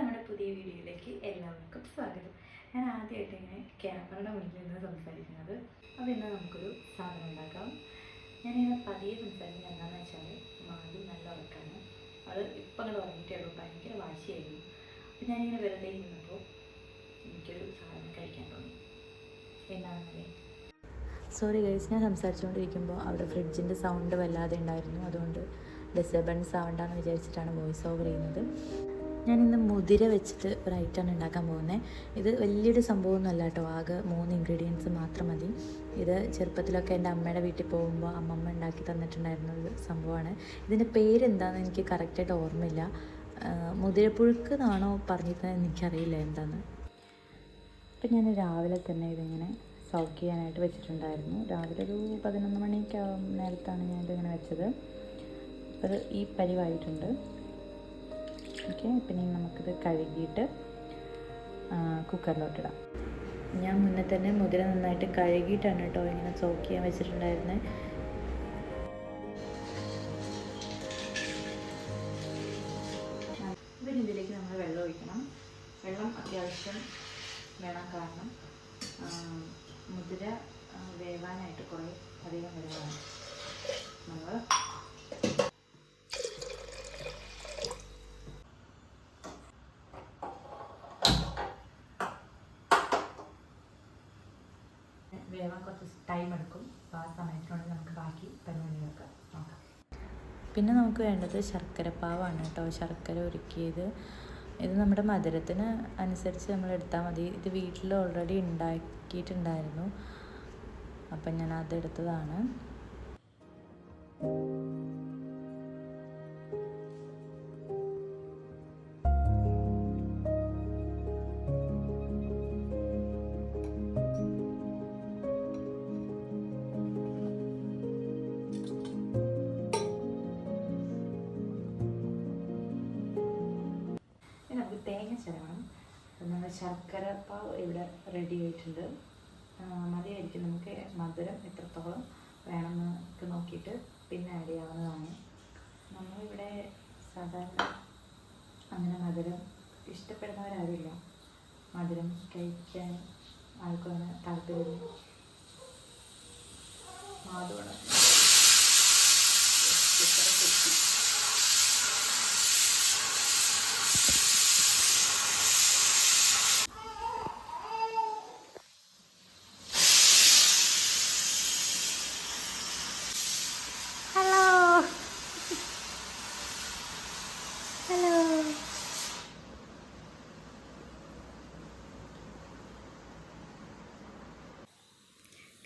നമ്മുടെ പുതിയ വീഡിയോയിലേക്ക് എല്ലാവർക്കും സ്വാഗതം. ഞാൻ ആദ്യമായിട്ട് ഇങ്ങനെ ക്യാമറയുടെ മുന്നിൽ നിന്ന് സംസാരിക്കുന്നത്. അപ്പോൾ ഇന്ന് നമുക്കൊരു സാധനം ഉണ്ടാക്കാം. ഞാനിങ്ങനെ പതിയെ സംസാരിക്കുന്നത് എന്താണെന്ന് വെച്ചാൽ മാതി നല്ല ഉറക്കാണ്. അത് ഇപ്പം അങ്ങനെ ഉറങ്ങിയിട്ടേ ഉള്ളൂ. ഭയങ്കര വാശിയായിരുന്നു. അപ്പോൾ ഞാനിങ്ങനെ വെറുതെ ഇരുന്നപ്പോൾ എനിക്കൊരു സാധനം കഴിക്കാൻ തോന്നി. എന്താണെന്നല്ലേ സോറി ഗൈസ് ഞാൻ സംസാരിച്ചുകൊണ്ടിരിക്കുമ്പോൾ അവിടെ ഫ്രിഡ്ജിന്റെ സൗണ്ട് വല്ലാതെ ഉണ്ടായിരുന്നു. അതുകൊണ്ട് ഡിസ്റ്റർബൻസ് ആവണ്ടെന്ന് വിചാരിച്ചിട്ടാണ് വോയിസ് ഓവർ ചെയ്യുന്നത്. ഞാൻ ഇന്ന് മുതിര വെച്ചിട്ട് ഒരു ഉണ്ടാക്കാൻ പോകുന്നത് ഇത് വലിയൊരു സംഭവമൊന്നുമല്ല കേട്ടോ. ആകെ മൂന്ന് ഇൻഗ്രീഡിയൻസ് മാത്രം മതി. ഇത് ചെറുപ്പത്തിലൊക്കെ എന്റെ അമ്മയുടെ വീട്ടിൽ പോകുമ്പോൾ അമ്മമ്മ ഉണ്ടാക്കി തന്നിട്ടുണ്ടായിരുന്ന ഒരു സംഭവമാണ്. ഇതിന്റെ പേരെന്താണെന്ന് എനിക്ക് കറക്റ്റായിട്ട് ഓർമ്മയില്ല. മുതിരപ്പുഴുക്ക് എന്നാണോ പറഞ്ഞിരുന്നത് എനിക്കറിയില്ല എന്താണ് അപ്പം ഞാൻ രാവിലെ തന്നെ ഇതിങ്ങനെ സൗക്ക് ചെയ്യാനായിട്ട് വെച്ചിട്ടുണ്ടായിരുന്നു. രാവിലെ ഒരു പതിനൊന്ന് മണിക്ക് നേരത്താണ് ഞാനിതിങ്ങനെ വെച്ചത്. അപ്പോൾ ഈ പരിവായിട്ടുണ്ട്. ഓക്കെ പിന്നെ നമുക്കിത് കഴുകിയിട്ട് കുക്കറിലോട്ടിടാം. ഞാൻ മുന്നേ തന്നെ മുതിര നന്നായിട്ട് കഴുകിയിട്ടാണ് കേട്ടോ ഇങ്ങനെ സോക്ക് ചെയ്യാൻ വെച്ചിട്ടുണ്ടായിരുന്നത് ഇതിലേക്ക് നമ്മൾ വെള്ളം ഒഴിക്കണം. വെള്ളം അത്യാവശ്യം വേണം കാരണം മുതിര വേവാനായിട്ട് കുറേ അധികം വെള്ളമാണ്. നമ്മൾ ടൈം എടുക്കും. അപ്പോൾ ആ സമയത്തിനുള്ളിൽ നമുക്ക് ബാക്കി പരിപാടികളൊക്കെ നോക്കാം. പിന്നെ നമുക്ക് വേണ്ടത് ശർക്കരപ്പാവാണ് കേട്ടോ. ശർക്കര ഒരുക്കിയത്. ഇത് നമ്മുടെ മധുരത്തിന് അനുസരിച്ച് നമ്മൾ എടുത്താൽ മതി. ഇത് വീട്ടിൽ ഓൾറെഡി ഉണ്ടാക്കിയിട്ടുണ്ടായിരുന്നു. അപ്പം ഞാൻ അതെടുത്തതാണ് ഇനി ചിരവണം നമ്മുടെ ശർക്കര പാവ് ഇവിടെ റെഡി ആയിട്ടുണ്ട്. മതിയായിരിക്കും. നമുക്ക് മധുരം എത്രത്തോളം വേണമെന്ന് ഒക്കെ നോക്കിയിട്ട് പിന്നെ ആഡ് ചെയ്യാവുന്നതാണ്. നമ്മളിവിടെ സാധാരണ അങ്ങനെ മധുരം ഇഷ്ടപ്പെടുന്നവരാരുമില്ല. മധുരം കഴിക്കാൻ ആർക്കും അങ്ങനെ താല്പര്യമില്ല മാധുവാണ്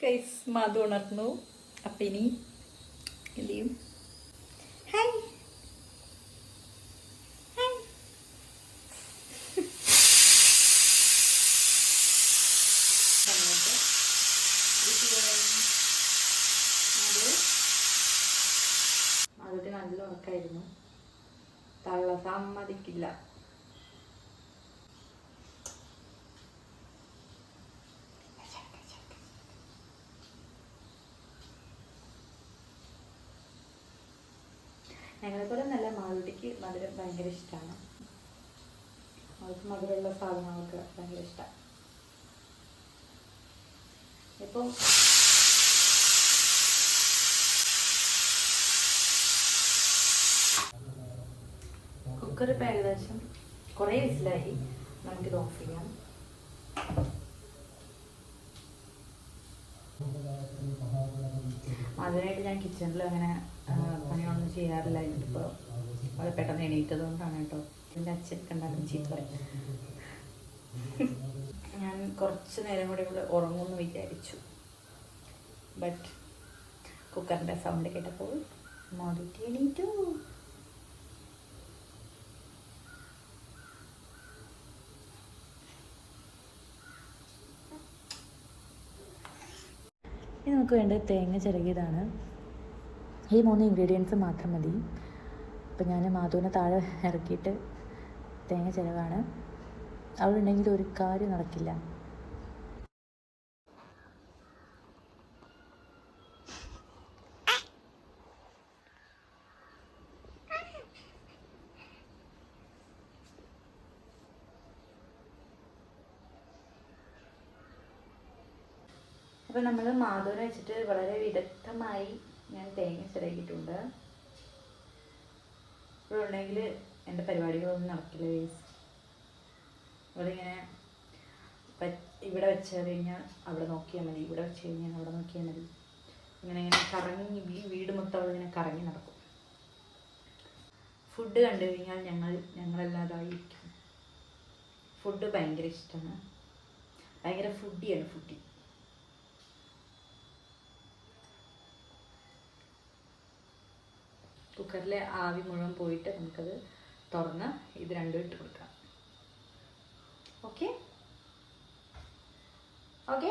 കൈസ് മാധു ഉണർന്നു അപ്പം ഇനി എന്ത് ചെയ്യും ഹായ് നല്ല ഉറക്കായിരുന്നു. തള്ള സമ്മതിക്കില്ല. ഞങ്ങളെ പോലെ നല്ല മാളുട്ടിക്ക് മധുരം ഭയങ്കര ഇഷ്ടമാണ് അവൾക്ക് മധുരമുള്ള സാധനങ്ങൾക്ക് ഭയങ്കര ഇഷ്ടമാണ് ഇപ്പം കുക്കർ ഇപ്പം ഏകദേശം കുറേ വിസിലായി. നമുക്കിത് ഓഫ് ചെയ്യാം. അതിനായിട്ട് ഞാൻ കിച്ചണിൽ അങ്ങനെ പണിയൊന്നും ചെയ്യാറില്ല. ഇപ്പോൾ അത് പെട്ടെന്ന് എണീറ്റത് കൊണ്ടാണ് കേട്ടോ എന്റെ അച്ഛനൊക്കെ ഉണ്ടാക്കുന്ന ചീത്ത ഞാൻ കുറച്ച് നേരം കൂടി ഇവിടെ ഉറങ്ങുമെന്ന് വിചാരിച്ചു. ബട്ട് കുക്കറിന്റെ സൗണ്ട് കേട്ടപ്പോൾ മോദിറ്റി എണീറ്റു. ഇനി നമുക്ക് വേണ്ടത് തേങ്ങ ചിരകിയതാണ്. ഈ മൂന്ന് ഇൻഗ്രീഡിയൻസ് മാത്രം മതി. അപ്പം ഞാൻ മാധുവിനെ താഴെ ഇറക്കിയിട്ട് തേങ്ങ ചിലവാണ് അവളുണ്ടെങ്കിൽ ഒരു കാര്യം നടക്കില്ല. അപ്പോൾ നമ്മൾ മാധുവിനെ വെച്ചിട്ട് വളരെ വിദഗ്ധമായി ഞാൻ തേങ്ങ ചിരകിയിട്ടുണ്ട്. ഇപ്പോഴുണ്ടെങ്കിൽ എന്റെ പരിപാടികളൊന്നും നടക്കില്ല വേസ് പ- ഇവിടെ വെച്ച് കഴിഞ്ഞാൽ അവിടെ നോക്കിയാൽ മതി ഇവിടെ വെച്ച് കഴിഞ്ഞാൽ അവിടെ നോക്കിയാൽ മതി. ഇങ്ങനെ ഇങ്ങനെ കറങ്ങി വീട് മൊത്തം അവിടെ അവളിങ്ങനെ കറങ്ങി നടക്കും. ഫുഡ് കണ്ടു കഴിഞ്ഞാൽ ഞങ്ങൾ ഞങ്ങളല്ലാതായിരിക്കും. ഫുഡ് ഭയങ്കര ഇഷ്ടമാണ്. ഭയങ്കര ഫുഡിയാണ് ഫുഡി കുക്കറിലെ ആവി മുഴുവൻ പോയിട്ട് നമുക്കത് തുറന്ന് ഇത് രണ്ടും ഇട്ട് കൊടുക്കാം. ഓക്കെ ഓക്കെ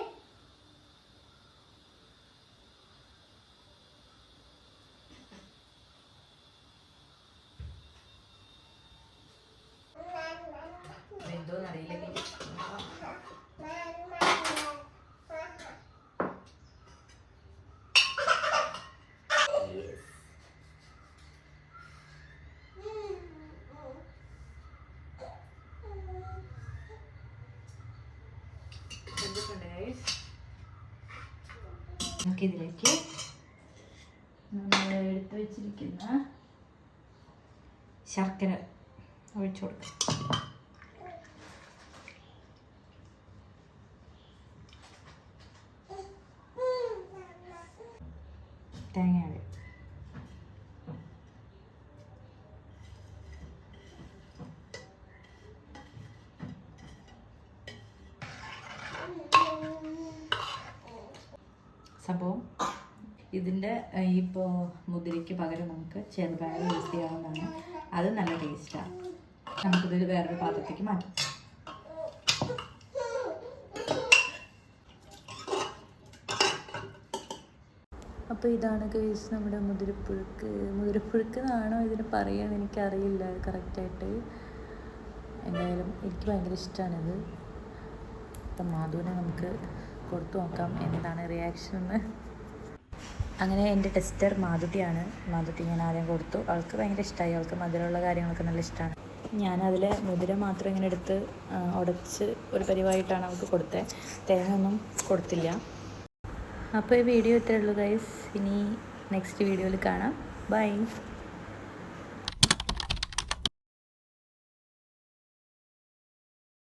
നമുക്കിതിലേക്ക് എടുത്തു വെച്ചിരിക്കുന്ന ശർക്കര ഒഴിച്ചു കൊടുക്കാം. തേങ്ങയാണ് സംഭവം ഇതിന്റെ ഇപ്പോൾ മുതിരയ്ക്ക് പകരം നമുക്ക് ചെറുപയർ യൂസ് ചെയ്യാവുന്നതാണ്. അത് നല്ല ടേസ്റ്റാണ് നമുക്കിത് വേറൊരു പാത്രത്തേക്ക് മാറ്റാം. അപ്പോൾ ഇതാണ് കേസ് നമ്മുടെ മുതിരപ്പുഴുക്ക് മുതിരപ്പുഴുക്ക് എന്നാണോ ഇതിന് പറയുകയെന്ന് എനിക്കറിയില്ല കറക്റ്റായിട്ട് എന്തായാലും എനിക്ക് ഭയങ്കര ഇഷ്ടമാണിത് അപ്പം മാധുവിനെ നമുക്ക് കൊടുത്തു നോക്കാം എന്താണ് റിയാക്ഷൻ എന്ന്. അങ്ങനെ എന്റെ ടെസ്റ്റർ മാധുട്ടിയാണ് മാധുട്ടി ഞാൻ ആദ്യം കൊടുത്തു. അവൾക്ക് ഭയങ്കര ഇഷ്ടമായി അവൾക്ക് മധുരമുള്ള കാര്യങ്ങളൊക്കെ നല്ല ഇഷ്ടമാണ് ഞാനതിൽ മധുരം മാത്രം ഇങ്ങനെ എടുത്ത് ഉടച്ച് ഒരു പരിവായിട്ടാണ് അവൾക്ക് കൊടുത്തത് തേങ്ങ ഒന്നും കൊടുത്തില്ല. അപ്പോൾ ഈ വീഡിയോ ഇത്രയേ ഉള്ളൂ ഗൈസ് ഇനി നെക്സ്റ്റ് വീഡിയോയിൽ കാണാം. ബൈ